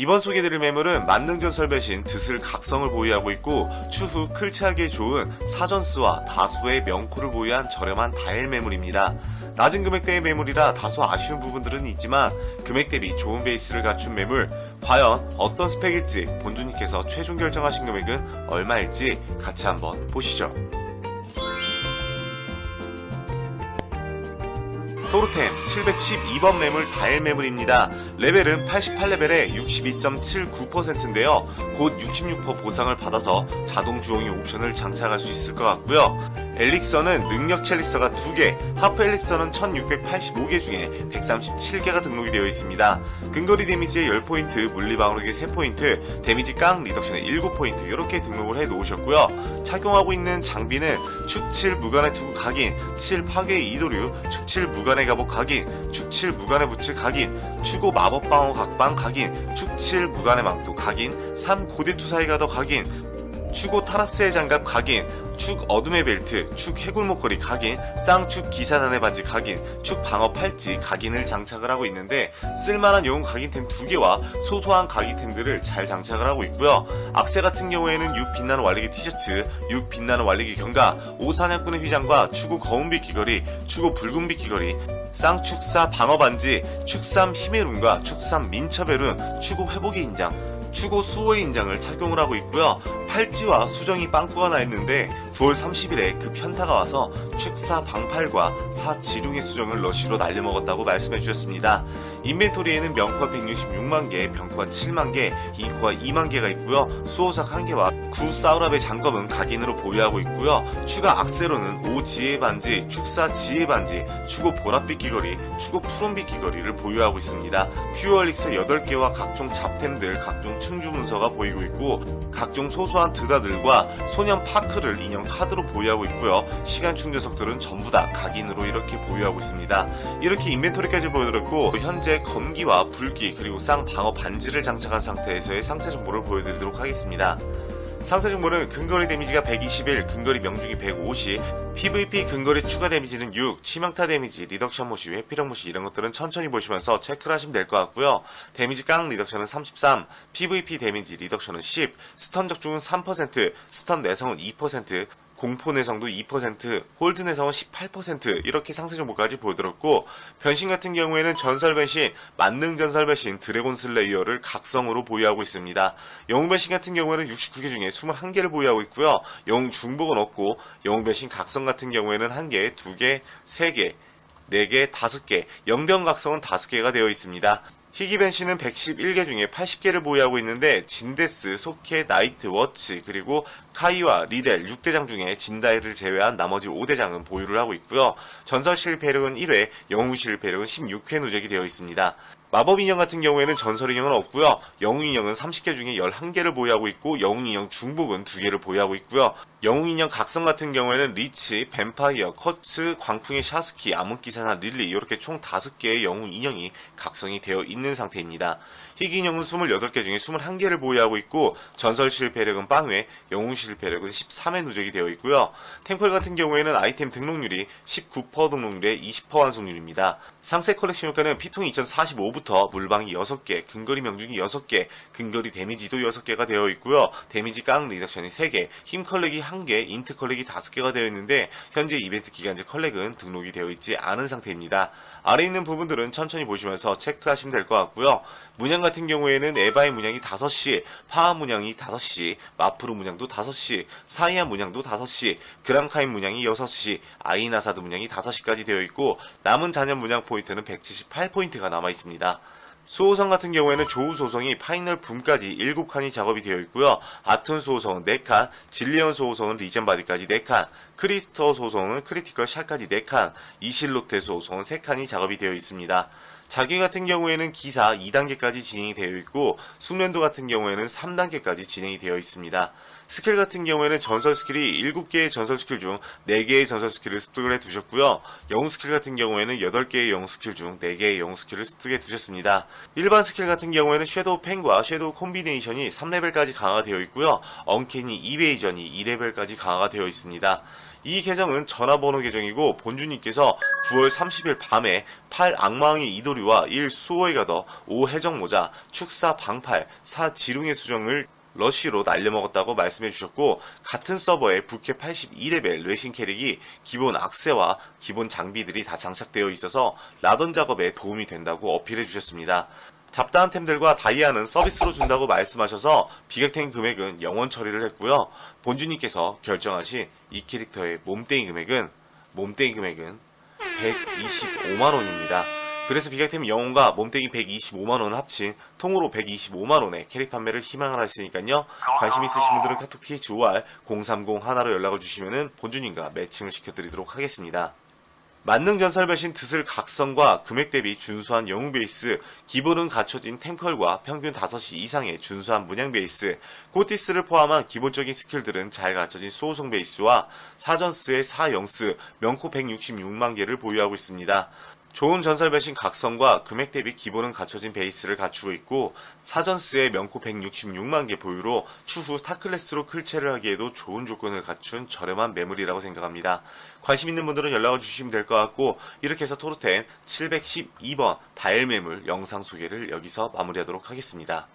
이번 소개드릴 매물은 만능전 설배신 드슬 각성을 보유하고 있고 추후 클치하기에 좋은 사전스와 다수의 명코를 보유한 저렴한 다일 매물입니다. 낮은 금액대의 매물이라 다소 아쉬운 부분들은 있지만 금액 대비 좋은 베이스를 갖춘 매물 과연 어떤 스펙일지 본주님께서 최종 결정하신 금액은 얼마일지 같이 한번 보시죠. 토르템 712번 매물 다일 매물입니다. 레벨은 88레벨에 62.79%인데요. 곧 66% 보상을 받아서 자동 주홍이 옵션을 장착할 수 있을 것 같고요. 엘릭서는 능력 첼릭서가 2개, 하프 엘릭서는 1685개 중에 137개가 등록이 되어 있습니다. 근거리 데미지에 10포인트, 물리방어력에 3포인트, 데미지 깡 리덕션에 7포인트 이렇게 등록을 해 놓으셨고요. 착용하고 있는 장비는 축7 무관의 투구 각인, 7 파괴의 이도류, 축7 무관의 갑옷 각인, 축7 무관의 부츠 각인, 추고 마법 방어 각방 각인, 축7 무관의 망토 각인, 3 고대 투사의 가더 각인, 추고 타라스의 장갑 각인, 축 어둠의 벨트, 축 해골 목걸이 각인, 쌍축 기사단의 반지 각인, 축 방어 팔찌 각인을 장착을 하고 있는데 쓸만한 용 각인템 두 개와 소소한 각인템들을 잘 장착을 하고 있고요. 악세 같은 경우에는 6 빛나는 완리기 티셔츠, 6 빛나는 완리기 경가, 오사냥꾼의 휘장과 추구 거운빛 귀걸이, 추구 붉은빛 귀걸이, 쌍축사 방어 반지, 축삼 힘의 룬과 축삼 민첩의 룬, 추구 회복의 인장, 추고 수호의 인장을 착용을 하고 있고요. 팔찌와 수정이 빵꾸가 나 있는데 9월 30일에 그 편타가 와서 축사 방팔과 사 지룡의 수정을 러쉬로 날려먹었다고 말씀해 주셨습니다. 인벤토리에는 명코가 166만 개, 병코가 7만 개, 인코가 2만 개가 있고요. 수호석 1개와 구 사우랍의 장검은 각인으로 보유하고 있고요. 추가 악세로는 오 지혜 반지, 축사 지혜 반지, 추고 보랏빛 귀걸이, 추고 푸른빛 귀걸이를 보유하고 있습니다. 퓨어릭스 8개와 각종 잡템들, 각종 충주 문서가 보이고 있고 각종 소소한 드다들과 소년 파크를 인형 카드로 보유하고 있고요. 시간 충전석들은 전부 다 각인으로 이렇게 보유하고 있습니다. 이렇게 인벤토리까지 보여드렸고 현재 검기와 불기 그리고 쌍 방어 반지를 장착한 상태에서의 상세 정보를 보여드리도록 하겠습니다. 상세 정보는 근거리 데미지가 121, 근거리 명중이 150, PVP 근거리 추가 데미지는 6, 치명타 데미지, 리덕션 모시, 회피력 모시 이런 것들은 천천히 보시면서 체크를 하시면 될 것 같고요. 데미지 깡 리덕션은 33, PVP 데미지 리덕션은 10, 스턴 적중은 3%, 스턴 내성은 2%, 공포 내성도 2%, 홀드 내성은 18% 이렇게 상세 정보까지 보여드렸고 변신 같은 경우에는 전설 변신, 만능 전설 변신, 드래곤 슬레이어를 각성으로 보유하고 있습니다. 영웅 변신 같은 경우에는 69개 중에 21개를 보유하고 있고요. 영웅 중복은 없고 영웅 변신 각성 같은 경우에는 1개, 2개, 3개, 4개, 5개, 영병 각성은 5개가 되어 있습니다. 희귀 벤시는 111개 중에 80개를 보유하고 있는데 진데스, 소케, 나이트, 워치, 그리고 카이와 리델 6대장 중에 진다이를 제외한 나머지 5대장은 보유를 하고 있고요. 전설 실패력은 1회, 영웅 실패력은 16회 누적이 되어 있습니다. 마법 인형 같은 경우에는 전설 인형은 없고요. 영웅 인형은 30개 중에 11개를 보유하고 있고 영웅 인형 중복은 2개를 보유하고 있고요. 영웅 인형 각성 같은 경우에는 리치, 뱀파이어, 커츠, 광풍의 샤스키, 암흑기사나 릴리 이렇게 총 5개의 영웅 인형이 각성이 되어 있는 상태입니다. 희귀 인형은 28개 중에 21개를 보유하고 있고 전설 실패력은 빵회, 영웅 실패력은 13회 누적이 되어 있고요. 템플 같은 경우에는 아이템 등록률이 19% 등록률에 20% 완성률입니다. 상세 컬렉션 효과는 피통 2045부터 물방이 6개, 근거리 명중이 6개, 근거리 데미지도 6개가 되어 있고요. 데미지 깡 리덕션이 3개, 힘 컬렉이 1개, 인트 컬렉이 5개가 되어 있는데 현재 이벤트 기간제 컬렉은 등록이 되어 있지 않은 상태입니다. 아래 있는 부분들은 천천히 보시면서 체크하시면 될 것 같고요. 문양 같은 경우에는 에바의 문양이 5시, 파하 문양이 5시, 마프루 문양도 5시, 사이아 문양도 5시, 그랑카인 문양이 6시, 아이나사드 문양이 5시까지 되어 있고 남은 잔연 문양 포인트는 178포인트가 남아 있습니다. 수호성 같은 경우에는 조우 소성이 파이널 붐까지 7칸이 작업이 되어 있고요. 아툰 수호성은 4칸, 질리언 수호성은 리전 바디까지 4칸, 크리스터 소성은 크리티컬 샷까지 4칸, 이실로테 소성은 3칸이 작업이 되어 있습니다. 자기 같은 경우에는 기사 2단계까지 진행이 되어 있고 숙련도 같은 경우에는 3단계까지 진행이 되어 있습니다. 스킬 같은 경우에는 전설 스킬이 7개의 전설 스킬 중 4개의 전설 스킬을 습득을 해 두셨고요. 영웅 스킬 같은 경우에는 8개의 영웅 스킬 중 4개의 영웅 스킬을 습득해 두셨습니다. 일반 스킬 같은 경우에는 섀도우 펜과 섀도우 콤비네이션이 3레벨까지 강화가 되어 있고요. 언캐니 이베이전이 2레벨까지 강화가 되어 있습니다. 이 계정은 전화번호 계정이고 본주님께서 9월 30일 밤에 8 악마왕의 이도류와 1 수호의 가더, 5 해적모자, 축사 방팔, 4 지룡의 수정을 러쉬로 날려먹었다고 말씀해 주셨고 같은 서버에 부캐 82레벨 레신 캐릭이 기본 악세와 기본 장비들이 다 장착되어 있어서 라던 작업에 도움이 된다고 어필해 주셨습니다. 잡다한 템들과 다이아는 서비스로 준다고 말씀하셔서 비객템 금액은 영원 처리를 했고요. 본주님께서 결정하신 이 캐릭터의 몸땡이 금액은 몸땡이 금액은 125만 원입니다. 그래서 비객템 영웅과 몸땡이 125만 원을 합친 통으로 125만 원의 캐릭 판매를 희망을 하시니까요. 관심 있으신 분들은 카톡 THOR 030 하나로 연락을 주시면은 본주님과 매칭을 시켜드리도록 하겠습니다. 만능 전설 배신 드슬 각성과 금액 대비 준수한 영웅 베이스, 기본은 갖춰진 템컬과 평균 5시 이상의 준수한 문양 베이스, 코티스를 포함한 기본적인 스킬들은 잘 갖춰진 수호성 베이스와 사전스의 4영스, 명코 166만 개를 보유하고 있습니다. 좋은 전설 배신 각성과 금액 대비 기본은 갖춰진 베이스를 갖추고 있고 사전스의 명코 166만 개 보유로 추후 타클래스로 클체를 하기에도 좋은 조건을 갖춘 저렴한 매물이라고 생각합니다. 관심 있는 분들은 연락을 주시면 될 것 같고 이렇게 해서 토르템 712번 다일 매물 영상 소개를 여기서 마무리하도록 하겠습니다.